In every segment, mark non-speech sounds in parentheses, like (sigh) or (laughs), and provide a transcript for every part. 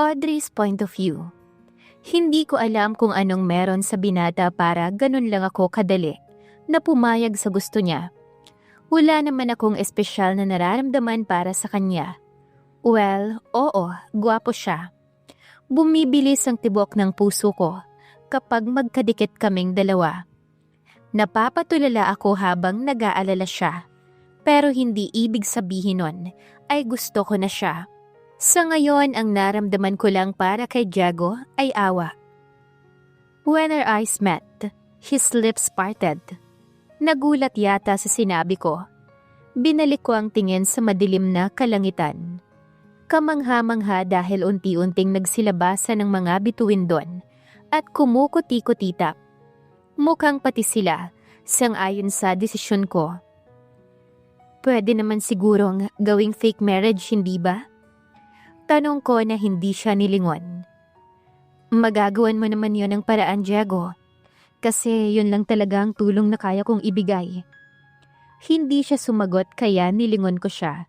Audrey's point of view. Hindi ko alam kung anong meron sa binata para ganun lang ako kadali na pumayag sa gusto niya. Wala naman akong espesyal na nararamdaman para sa kanya. Well, oo, gwapo siya. Bumibilis ang tibok ng puso ko kapag magkadikit kaming dalawa. Napapatulala ako habang nag-aalala siya. Pero hindi ibig sabihin nun ay gusto ko na siya. Sa ngayon, ang naramdaman ko lang para kay Diego ay awa. When our eyes met, his lips parted. Nagulat yata sa sinabi ko. Binalik ko ang tingin sa madilim na kalangitan. Kamangha-mangha dahil unti-unting nagsilabasan ng mga bituin doon at kumukuti-kutitap. Mukhang pati sila, sang-ayon sa desisyon ko. Pwede naman sigurong gawing fake marriage, hindi ba? Tanong ko na hindi siya nilingon. Magagawan mo naman yon ng paraan, Diego. Kasi yun lang talaga ang tulong na kaya kong ibigay. Hindi siya sumagot kaya nilingon ko siya.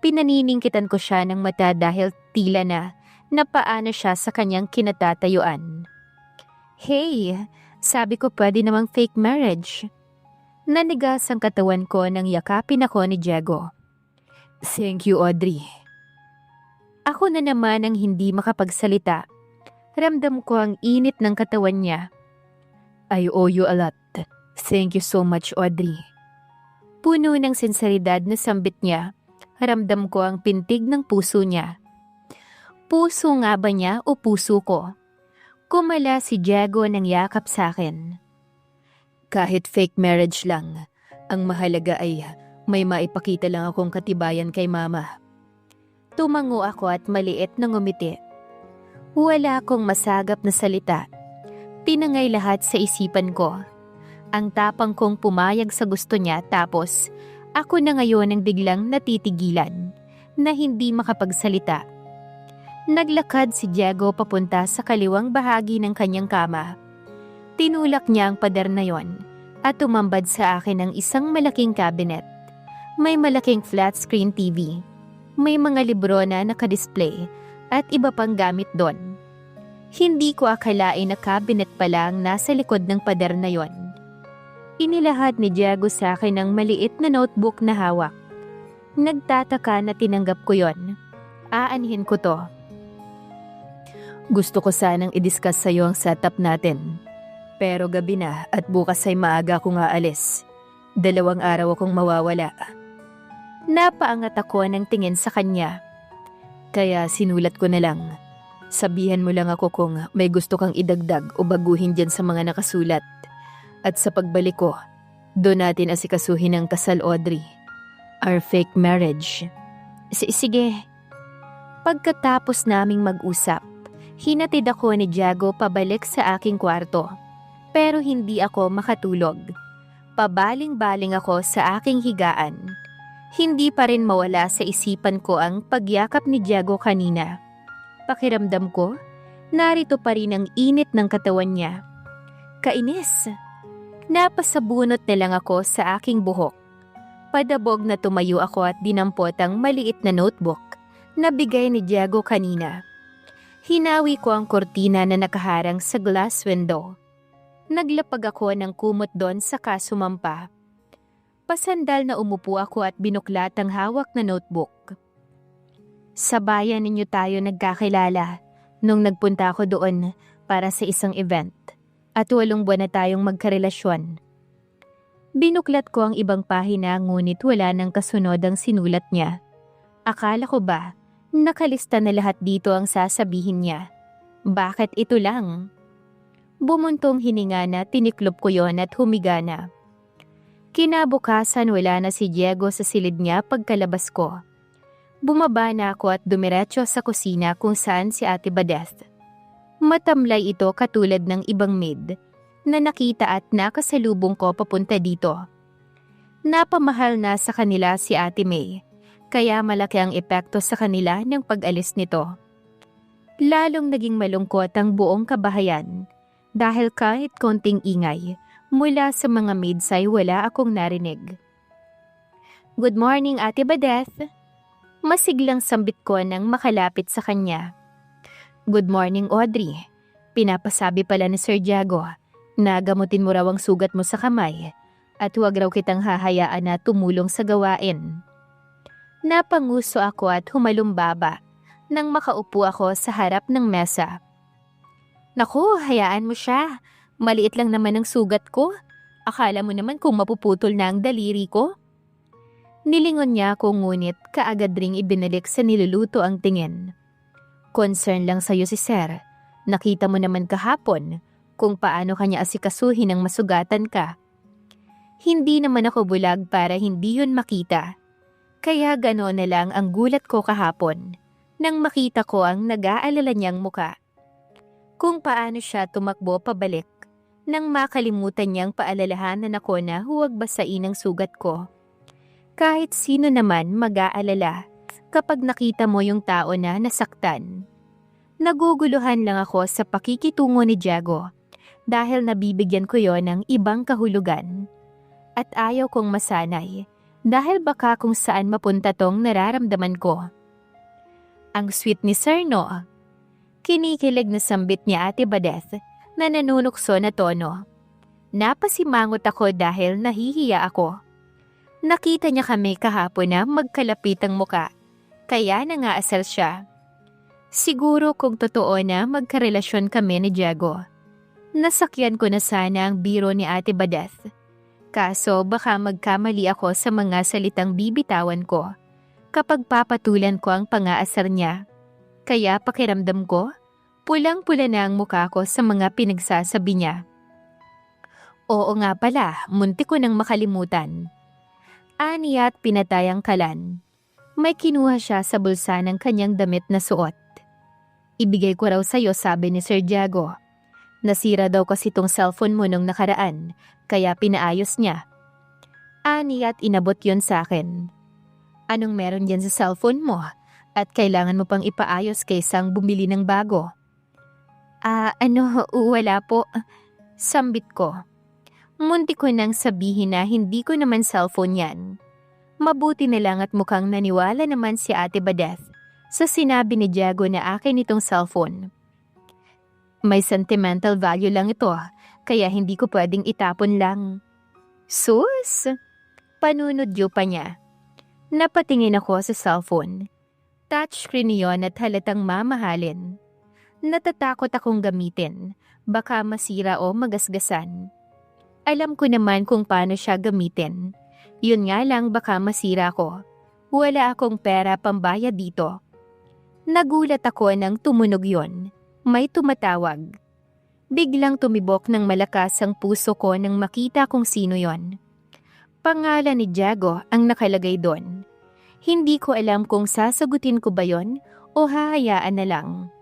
Pinaniningkitan ko siya ng mata dahil tila na napaano siya sa kanyang kinatatayuan. Hey, sabi ko pwede namang fake marriage. Nanigas ang katawan ko nang yakapin ako ni Diego. Thank you, Audrey. Ako na naman ang hindi makapagsalita. Ramdam ko ang init ng katawan niya. I owe you a lot. Thank you so much, Audrey. Puno ng sinseridad na sambit niya. Ramdam ko ang pintig ng puso niya. Puso nga ba niya o puso ko? Kumala si Diego ng yakap sa akin. Kahit fake marriage lang, ang mahalaga ay may maipakita lang akong katibayan kay mama. Tumango ako at maliit na ngumiti. Wala akong masagap na salita. Pinangay lahat sa isipan ko. Ang tapang kong pumayag sa gusto niya tapos ako na ngayon ang biglang natitigilan na hindi makapagsalita. Naglakad si Diego papunta sa kaliwang bahagi ng kanyang kama. Tinulak niya ang pader na yon at tumambad sa akin ng isang malaking cabinet. May malaking flat screen TV may mga libro na nakadisplay at iba pang gamit doon. Hindi ko akalain na cabinet pa lang nasa likod ng pader na yon. Inilahad ni Diego sa akin ang maliit na notebook na hawak. Nagtataka na tinanggap ko yon. Aanhin ko to. Gusto ko sanang i-discuss sa iyo ang setup natin. Pero gabi na at bukas ay maaga akong aalis. Dalawang araw akong mawawala. Napaangat ako ng tingin sa kanya. Kaya sinulat ko na lang. Sabihan mo lang ako kung may gusto kang idagdag o baguhin dyan sa mga nakasulat. At sa pagbalik ko, doon natin asikasuhin ang kasal Audrey. Our fake marriage. S Sige. Pagkatapos naming mag-usap, hinatid ako ni Diego pabalik sa aking kwarto. Pero hindi ako makatulog. Pabaling-baling ako sa aking higaan hindi pa rin mawala sa isipan ko ang pagyakap ni Diego kanina. Pakiramdam ko, narito pa rin ang init ng katawan niya. Kainis. Napasabunot na lang ako sa aking buhok. Padabog na tumayo ako at dinampot ang maliit na notebook na bigay ni Diego kanina. Hinawi ko ang kortina na nakaharang sa glass window. Naglapag ako ng kumot doon sa kasumampa. Pasandal na umupo ako at binuklat ang hawak na notebook. Sa bayan ninyo tayo nagkakilala nung nagpunta ako doon para sa isang event at walong buwan na tayong magkarelasyon. Binuklat ko ang ibang pahina ngunit wala nang kasunod ang sinulat niya. Akala ko ba nakalista na lahat dito ang sasabihin niya? Bakit ito lang? Bumuntong hininga na tiniklop ko yon at humiga na. Kinabukasan wala na si Diego sa silid niya pagkalabas ko. Bumaba na ako at dumiretso sa kusina kung saan si Ate Badeth. Matamlay ito katulad ng ibang maid na nakita at nakasalubong ko papunta dito. Napamahal na sa kanila si Ate May, kaya malaki ang epekto sa kanila ng pag-alis nito. Lalong naging malungkot ang buong kabahayan dahil kahit konting ingay, Mula sa mga maids ay wala akong narinig. Good morning, Ate Badeth. Masiglang sambit ko nang makalapit sa kanya. Good morning, Audrey. Pinapasabi pala ni Sir Diego na gamutin mo raw ang sugat mo sa kamay at huwag raw kitang hahayaan na tumulong sa gawain. Napanguso ako at humalumbaba nang makaupo ako sa harap ng mesa. Naku, hayaan mo siya. Maliit lang naman ang sugat ko. Akala mo naman kung mapuputol na ang daliri ko? Nilingon niya ako ngunit kaagad ring ibinalik sa niluluto ang tingin. Concern lang sa'yo si Sir. Nakita mo naman kahapon kung paano kanya asikasuhin ang masugatan ka. Hindi naman ako bulag para hindi yun makita. Kaya gano'n na lang ang gulat ko kahapon nang makita ko ang nag-aalala niyang muka. Kung paano siya tumakbo pabalik nang makalimutan niyang paalalahanan ako na huwag basain ang sugat ko. Kahit sino naman mag-aalala kapag nakita mo yung tao na nasaktan. Naguguluhan lang ako sa pakikitungo ni Diego dahil nabibigyan ko yon ng ibang kahulugan. At ayaw kong masanay dahil baka kung saan mapunta tong nararamdaman ko. Ang sweet ni Sir No. Kinikilig na sambit niya Ate Badeth na nanunukso na tono. Napasimangot ako dahil nahihiya ako. Nakita niya kami kahapon na magkalapit ang muka, kaya nangaasal siya. Siguro kung totoo na magkarelasyon kami ni Diego. Nasakyan ko na sana ang biro ni Ate Badeth. Kaso baka magkamali ako sa mga salitang bibitawan ko kapag papatulan ko ang pangaasar niya. Kaya pakiramdam ko, pulang-pula na ang mukha ko sa mga pinagsasabi niya. Oo nga pala, munti ko nang makalimutan. Ani at pinatay ang kalan. May kinuha siya sa bulsa ng kanyang damit na suot. Ibigay ko raw sa'yo sabi ni Sir Diego. Nasira daw kasi tong cellphone mo nung nakaraan, kaya pinaayos niya. Ani at inabot yon sa akin. Anong meron dyan sa cellphone mo? At kailangan mo pang ipaayos kaysang bumili ng bago? Ah, ano, wala po. Sambit ko. Munti ko nang sabihin na hindi ko naman cellphone yan. Mabuti na lang at mukhang naniwala naman si Ate Badeth sa sinabi ni Diego na akin itong cellphone. May sentimental value lang ito, kaya hindi ko pwedeng itapon lang. Sus! Panunodyo pa niya. Napatingin ako sa cellphone. Touchscreen yon at halatang mamahalin. Natatakot akong gamitin, baka masira o magasgasan. Alam ko naman kung paano siya gamitin. Yun nga lang baka masira ko. Wala akong pera pambayad dito. Nagulat ako nang tumunog yon. May tumatawag. Biglang tumibok ng malakas ang puso ko nang makita kung sino yon. Pangalan ni Diego ang nakalagay doon. Hindi ko alam kung sasagutin ko ba yon o hahayaan na lang.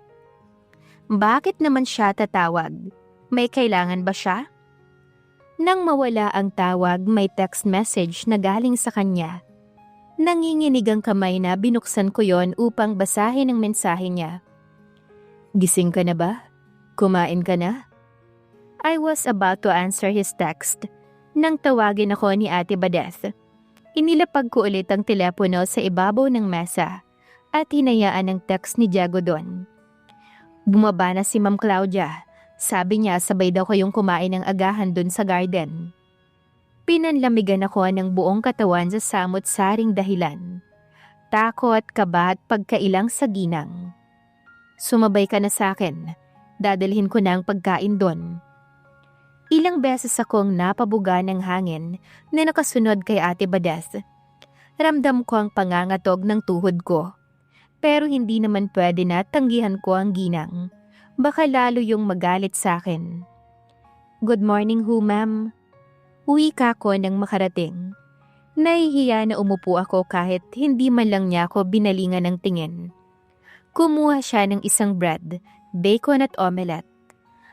Bakit naman siya tatawag? May kailangan ba siya? Nang mawala ang tawag, may text message na galing sa kanya. Nanginginig ang kamay na binuksan ko yon upang basahin ang mensahe niya. Gising ka na ba? Kumain ka na? I was about to answer his text nang tawagin ako ni Ate Badeth. Inilapag ko ulit ang telepono sa ibabaw ng mesa at hinayaan ang text ni Diego doon. Bumaba na si Ma'am Claudia. Sabi niya sabay daw kayong kumain ng agahan doon sa garden. Pinanlamigan ako ng buong katawan sa samot-saring dahilan. Takot, kaba at pagkailang sa ginang. Sumabay ka na sa akin. Dadalhin ko na ang pagkain doon. Ilang beses akong napabuga ng hangin na nakasunod kay Ate Badeth. Ramdam ko ang pangangatog ng tuhod ko. Pero hindi naman pwede na tanggihan ko ang ginang. Baka lalo yung magalit sa akin. Good morning ho, ma'am. Uwi ka ko nang makarating. Nahihiya na umupo ako kahit hindi man lang niya ako binalingan ng tingin. Kumuha siya ng isang bread, bacon at omelette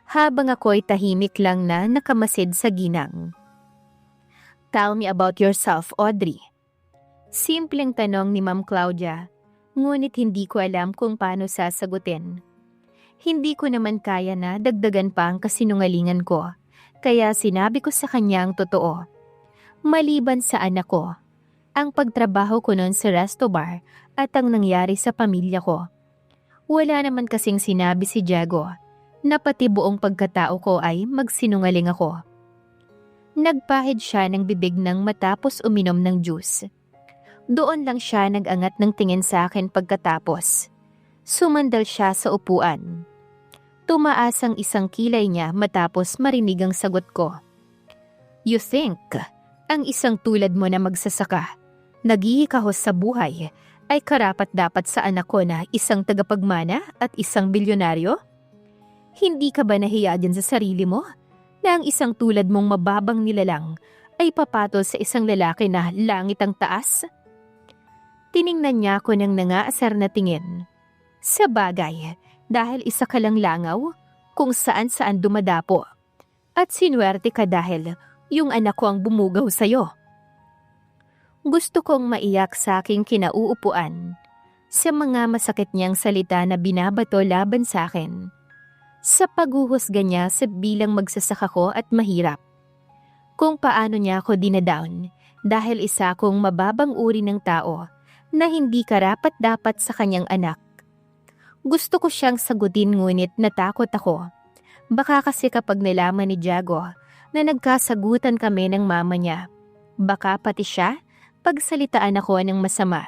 habang ako'y tahimik lang na nakamasid sa ginang. Tell me about yourself, Audrey. Simpleng tanong ni Ma'am Claudia, ngunit hindi ko alam kung paano sasagutin. Hindi ko naman kaya na dagdagan pa ang kasinungalingan ko, kaya sinabi ko sa kanya ang totoo. Maliban sa anak ko, ang pagtrabaho ko noon sa resto bar at ang nangyari sa pamilya ko. Wala naman kasing sinabi si Diego na pati buong pagkatao ko ay magsinungaling ako. Nagpahid siya ng bibig nang matapos uminom ng juice. Doon lang siya nag-angat ng tingin sa akin pagkatapos. Sumandal siya sa upuan. Tumaas ang isang kilay niya matapos marinig ang sagot ko. You think, ang isang tulad mo na magsasaka, naghihikahos sa buhay, ay karapat dapat sa anak ko na isang tagapagmana at isang bilyonaryo? Hindi ka ba nahiya dyan sa sarili mo? Na ang isang tulad mong mababang nilalang ay papatol sa isang lalaki na langit ang taas? Tiningnan niya ako ng nangaasar na tingin. Sa bagay, dahil isa ka lang langaw, kung saan-saan dumadapo. At sinuwerte ka dahil yung anak ko ang bumugaw sa'yo. Gusto kong maiyak sa aking kinauupuan sa mga masakit niyang salita na binabato laban sa akin. Sa paghuhusga niya sa bilang magsasaka ko at mahirap. Kung paano niya ako dinadown dahil isa akong mababang uri ng tao na hindi karapat dapat sa kanyang anak. Gusto ko siyang sagutin ngunit natakot ako. Baka kasi kapag nalaman ni Jago na nagkasagutan kami ng mama niya, baka pati siya pagsalitaan ako ng masama.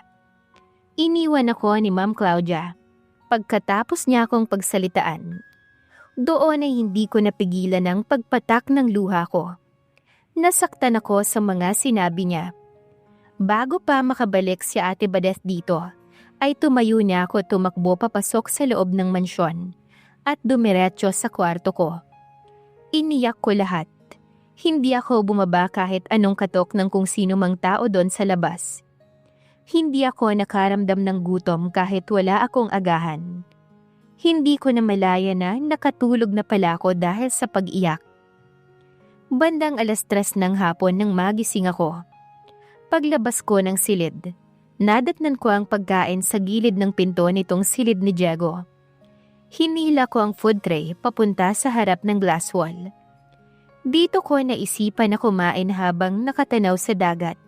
Iniwan ako ni Ma'am Claudia. Pagkatapos niya akong pagsalitaan, doon ay hindi ko napigilan ang pagpatak ng luha ko. Nasaktan ako sa mga sinabi niya. Bago pa makabalik si Ate Badeth dito, ay tumayo niya ako tumakbo papasok sa loob ng mansyon at dumiretso sa kwarto ko. Iniyak ko lahat. Hindi ako bumaba kahit anong katok ng kung sino mang tao doon sa labas. Hindi ako nakaramdam ng gutom kahit wala akong agahan. Hindi ko na malaya na nakatulog na pala ako dahil sa pag-iyak. Bandang alas tres ng hapon nang magising ako. Paglabas ko ng silid, nadatnan ko ang pagkain sa gilid ng pinto nitong silid ni Diego. Hinila ko ang food tray papunta sa harap ng glass wall. Dito ko naisipan na kumain habang nakatanaw sa dagat.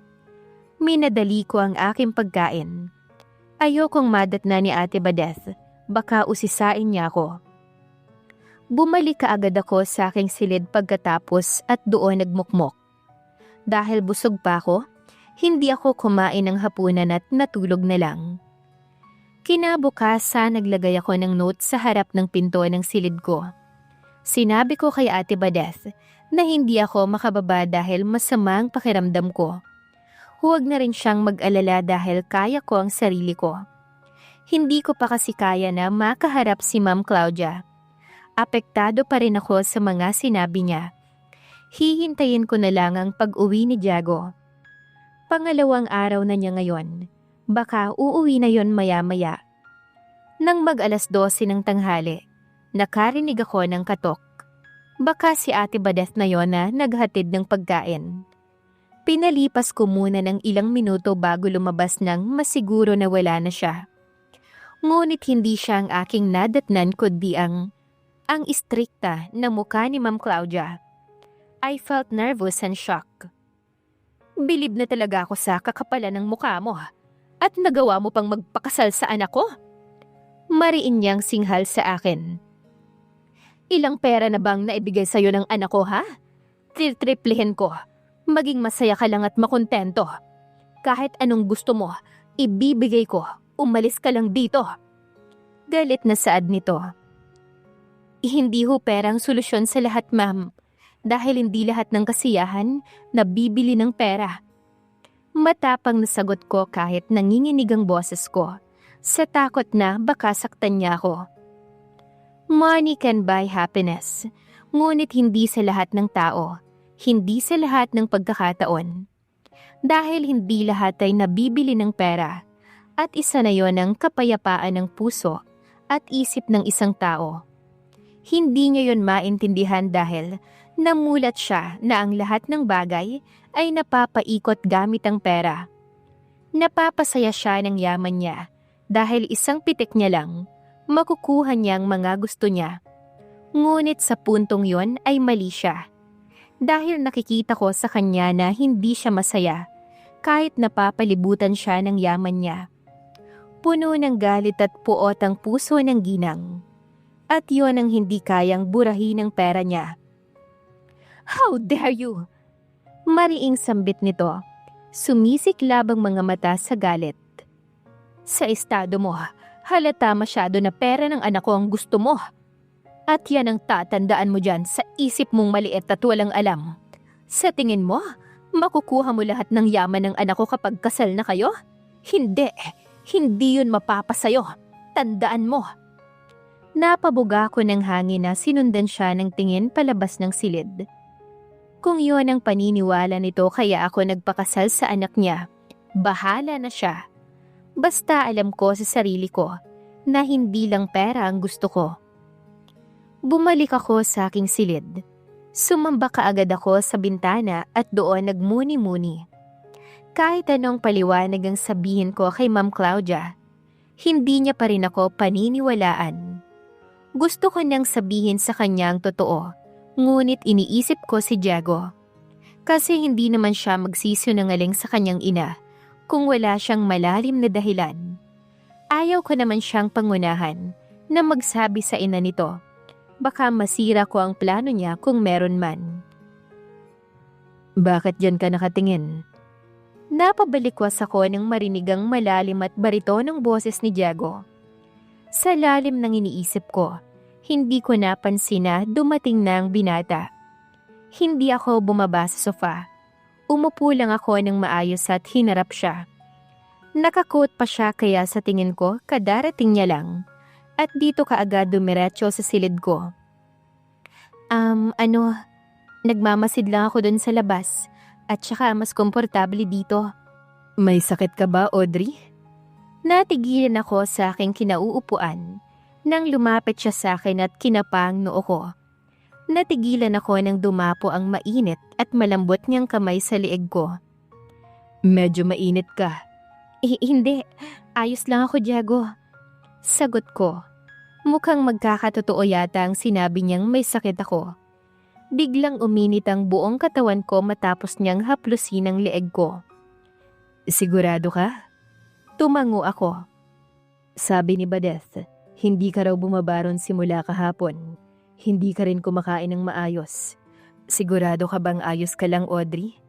Minadali ko ang aking pagkain. Ayokong madatna ni Ate Badeth baka usisain niya ako. Bumalik kaagad ako sa aking silid pagkatapos at doon nagmukmok. Dahil busog pa ako, hindi ako kumain ng hapunan at natulog na lang. Kinabukasan naglagay ako ng note sa harap ng pinto ng silid ko. Sinabi ko kay Ate Badeth na hindi ako makababa dahil masama ang pakiramdam ko. Huwag na rin siyang mag-alala dahil kaya ko ang sarili ko. Hindi ko pa kasi kaya na makaharap si Ma'am Claudia. Apektado pa rin ako sa mga sinabi niya. Hihintayin ko na lang ang pag-uwi ni Diego. Pangalawang araw na niya ngayon. Baka uuwi na yon maya-maya. Nang mag-alas 12 ng tanghali, nakarinig ako ng katok. Baka si Ate Badeth na yon na naghatid ng pagkain. Pinalipas ko muna ng ilang minuto bago lumabas nang masiguro na wala na siya. Ngunit hindi siya ang aking nadatnan kundi ang ang istrikta na mukha ni Ma'am Claudia. I felt nervous and shocked. Bilib na talaga ako sa kakapalan ng mukha mo at nagawa mo pang magpakasal sa anak ko. Mariin niyang singhal sa akin. Ilang pera na bang naibigay sa'yo ng anak ko ha? Triplihin ko. Maging masaya ka lang at makontento. Kahit anong gusto mo, ibibigay ko Umalis ka lang dito. Galit na saad nito. Hindi ho perang solusyon sa lahat, ma'am. Dahil hindi lahat ng kasiyahan nabibili ng pera. Matapang na sagot ko kahit nanginginig ang boses ko. Sa takot na baka saktan niya ako. Money can buy happiness. Ngunit hindi sa lahat ng tao. Hindi sa lahat ng pagkakataon. Dahil hindi lahat ay nabibili ng pera at isa na yon ang kapayapaan ng puso at isip ng isang tao. Hindi niya yon maintindihan dahil namulat siya na ang lahat ng bagay ay napapaikot gamit ang pera. Napapasaya siya ng yaman niya dahil isang pitik niya lang, makukuha niya ang mga gusto niya. Ngunit sa puntong yon ay mali siya. Dahil nakikita ko sa kanya na hindi siya masaya kahit napapalibutan siya ng yaman niya. Puno ng galit at puot ang puso ng ginang. At yon ang hindi kayang burahin ng pera niya. How dare you! Mariing sambit nito. Sumisiklab ang mga mata sa galit. Sa estado mo, halata masyado na pera ng anak ko ang gusto mo. At yan ang tatandaan mo dyan sa isip mong maliit at walang alam. Sa tingin mo, makukuha mo lahat ng yaman ng anak ko kapag kasal na kayo? Hindi. Hindi yun mapapasayo. Tandaan mo. Napabuga ko ng hangin na sinundan siya ng tingin palabas ng silid. Kung yun ang paniniwala nito kaya ako nagpakasal sa anak niya, bahala na siya. Basta alam ko sa sarili ko na hindi lang pera ang gusto ko. Bumalik ako sa aking silid. Sumamba kaagad ako sa bintana at doon nagmuni-muni. Kahit anong paliwanag ang sabihin ko kay Ma'am Claudia, hindi niya pa rin ako paniniwalaan. Gusto ko nang sabihin sa kanya ang totoo, ngunit iniisip ko si Diego. Kasi hindi naman siya magsisinungaling sa kanyang ina kung wala siyang malalim na dahilan. Ayaw ko naman siyang pangunahan na magsabi sa ina nito. Baka masira ko ang plano niya kung meron man. Bakit dyan ka nakatingin? Napabalikwas ako nang marinig ang malalim at baritonong boses ni Diego. Sa lalim ng iniisip ko, hindi ko napansin na dumating na ang binata. Hindi ako bumaba sa sofa. Umupo lang ako ng maayos at hinarap siya. Nakakot pa siya kaya sa tingin ko kadarating niya lang. At dito kaagad dumiretso sa silid ko. Um, ano, nagmamasid lang ako dun sa labas. At saka mas komportable dito. May sakit ka ba, Audrey? Natigilan ako sa aking kinauupuan nang lumapit siya sa akin at kinapang noo ko. Natigilan ako nang dumapo ang mainit at malambot niyang kamay sa lieg ko. Medyo mainit ka. (laughs) Eh, hindi. Ayos lang ako, Diego. Sagot ko. Mukhang magkakatotoo yata ang sinabi niyang may sakit ako. Biglang uminit ang buong katawan ko matapos niyang haplusin ang leeg ko. Sigurado ka? Tumango ako. Sabi ni Badeth, hindi ka raw bumabaron simula kahapon. Hindi ka rin kumakain ng maayos. Sigurado ka bang ayos ka lang, Audrey?